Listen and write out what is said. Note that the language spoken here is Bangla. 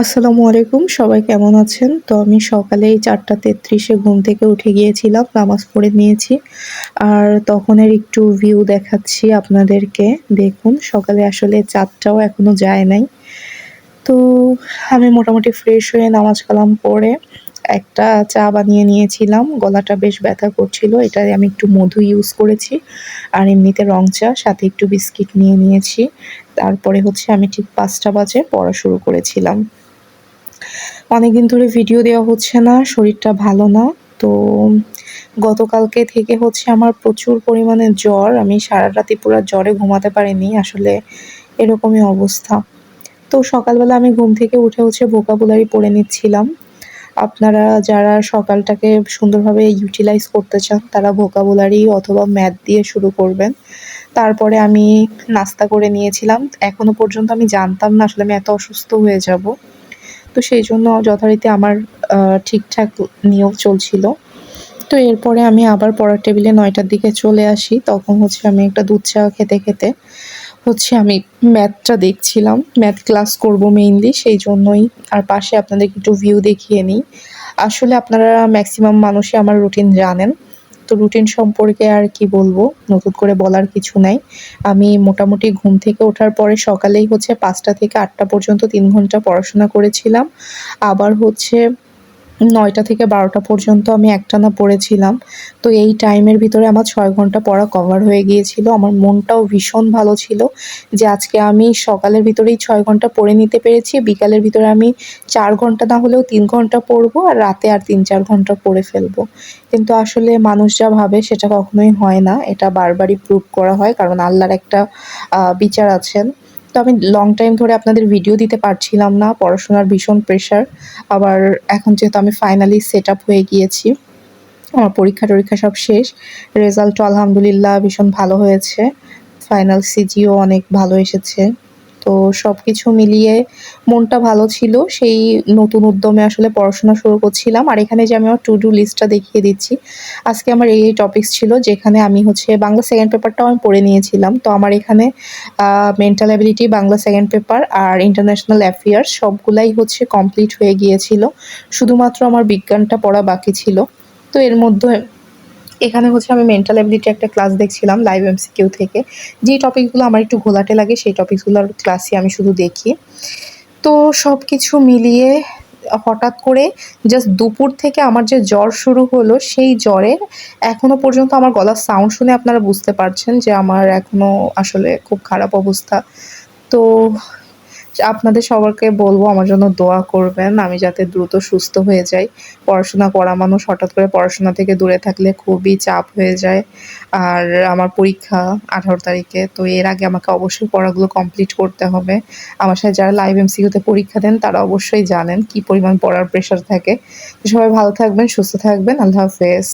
আসসালামু আলাইকুম, সবাই কেমন আছেন? তো আমি সকালেই চারটা তেত্রিশে ঘুম থেকে উঠে গিয়েছিলাম, নামাজ পড়ে নিয়েছি। আর তখনের একটু ভিউ দেখাচ্ছি আপনাদেরকে। দেখুন, সকালে আসলে চাঁদটাও এখনও যায় নাই। তো আমি মোটামুটি ফ্রেশ হয়ে নামাজ কালাম পড়ে একটা চা বানিয়ে নিয়েছিলাম। গলাটা বেশ ব্যথা করছিল, এটাই আমি একটু মধু ইউজ করেছি। আর এমনিতে রং চা, সাথে একটু বিস্কিট নিয়ে নিয়েছি। তারপরে হচ্ছে আমি ঠিক পাঁচটা বাজে পড়া শুরু করেছিলাম। অনেকদিন ধরে ভিডিও দেওয়া হচ্ছে না, শরীরটা ভালো না। তো গতকালকে থেকে হচ্ছে আমার প্রচুর পরিমাণে জ্বর। আমি সারা রাতি পুরো জ্বরে ঘুমাতে পারিনি, আসলে এরকমই অবস্থা। তো সকালবেলা আমি ঘুম থেকে উঠে হচ্ছে ভোকাবুলারি পড়ে নিচ্ছিলাম। আপনারা যারা সকালটাকে সুন্দরভাবে ইউটিলাইজ করতে চান, তারা ভোকাবুলারি অথবা ম্যাথ দিয়ে শুরু করবেন। তারপরে আমি নাস্তা করে নিয়েছিলাম। এখনও পর্যন্ত আমি জানতাম না আসলে আমি এত অসুস্থ হয়ে যাব। তো সেই জন্য যথারীতি আমার ঠিকঠাক নিয়োগ চলছিল। তো এরপরে আমি আবার পড়ার টেবিলে নয়টার দিকে চলে আসি। তখন হচ্ছে আমি একটা দুধ চা খেতে খেতে হচ্ছে আমি ম্যাথটা দেখছিলাম। ম্যাথ ক্লাস করব মেইনলি, সেই জন্যই। আর পাশে আপনাদেরকে একটু ভিউ দেখিয়ে নিই। আসলে আপনারা ম্যাক্সিমাম মানুষই আমার রুটিন জানেন। তো রুটিন সম্পর্কে আর কি বলব? নতুন করে বলার কিছু নাই। আমি মোটামুটি ঘুম থেকে ওঠার পরে সকালেই হচ্ছে পাঁচটা থেকে আটটা পর্যন্ত তিন ঘণ্টা পড়াশোনা করেছিলাম। আবার হচ্ছে নয়টা থেকে বারোটা পর্যন্ত আমি একটানা পড়েছিলাম। তো এই টাইমের ভিতরে আমার ছয় ঘণ্টা পড়া কভার হয়ে গিয়েছিল। আমার মনটাও ভীষণ ভালো ছিল যে আজকে আমি সকালের ভিতরেই ছয় ঘণ্টা পড়ে নিতে পেরেছি। বিকালের ভিতরে আমি চার ঘণ্টা না হলেও তিন ঘণ্টা পড়ব আর রাতে আর তিন চার ঘণ্টা পড়ে ফেলব। কিন্তু আসলে মানুষ যা ভাবে সেটা কখনোই হয় না। এটা বারবারই প্রুভ করা হয় কারণ আল্লাহর একটা বিচার আছেন। তো আমি লং টাইম ধরে আপনাদের ভিডিও দিতে পারছিলাম না, পড়াশোনার ভীষণ প্রেশার আবার এখন যেহেতু আমি ফাইনালি সেট আপ হয়ে গিয়েছি, আমার পরীক্ষা টরীক্ষা সব শেষ রেজাল্ট আলহামদুলিল্লাহ ভীষণ ভালো হয়েছে ফাইনাল সিজিও অনেক ভালো এসেছে। তো সব কিছু মিলিয়ে মনটা ভালো ছিল। সেই নতুন উদ্যমে আসলে পড়াশোনা শুরু করছিলাম। আর এখানে যে আমি আমার টু ডু লিস্টটা দেখিয়ে দিচ্ছি, আজকে আমার এই টপিক্স ছিল যেখানে আমি হচ্ছে বাংলা সেকেন্ড পেপারটাও আমি পড়ে নিয়েছিলাম। তো আমার এখানে mental ability Bangla second paper আর ইন্টারন্যাশনাল অ্যাফেয়ার্স সবগুলাই হচ্ছে কমপ্লিট হয়ে গিয়েছিল। শুধুমাত্র আমার বিজ্ঞানটা পড়া বাকি ছিল। তো এর মধ্যে এখানে হচ্ছে আমি মেন্টাল অ্যাবিলিটি একটা ক্লাস দেখছিলাম লাইভ এমসিকিউ থেকে। যেই টপিকগুলো আমার একটু ঘোলাটে লাগে, সেই টপিকগুলোর ক্লাসই আমি শুধু দেখি। তো সব কিছু মিলিয়ে হঠাৎ করে জাস্ট দুপুর থেকে আমার যে জ্বর শুরু হলো, সেই জ্বরের এখনও পর্যন্ত আমার গলার সাউন্ড শুনে আপনারা বুঝতে পারছেন যে আমার এখনও আসলে খুব খারাপ অবস্থা। তো আপনাদের সবারকে বলব, আমার জন্য দোয়া করবেন। আমি যাতে দ্রুত সুস্থ হয়ে যাই। পড়াশোনা করা মানুষ হঠাৎ করে পড়াশোনা থেকে দূরে থাকলে খুবই চাপ হয়ে যায়। আর আমার পরীক্ষা আঠারো তারিখে, তো এর আগে আমাকে অবশ্যই পড়াগুলো কমপ্লিট করতে হবে। আমার সাথে যারা লাইভ এমসিকিউতে পরীক্ষা দেন, তারা অবশ্যই জানেন কি পরিমাণ পড়ার প্রেশার থাকে। সবাই ভালো থাকবেন, সুস্থ থাকবেন। আল্লাহ হাফেজ।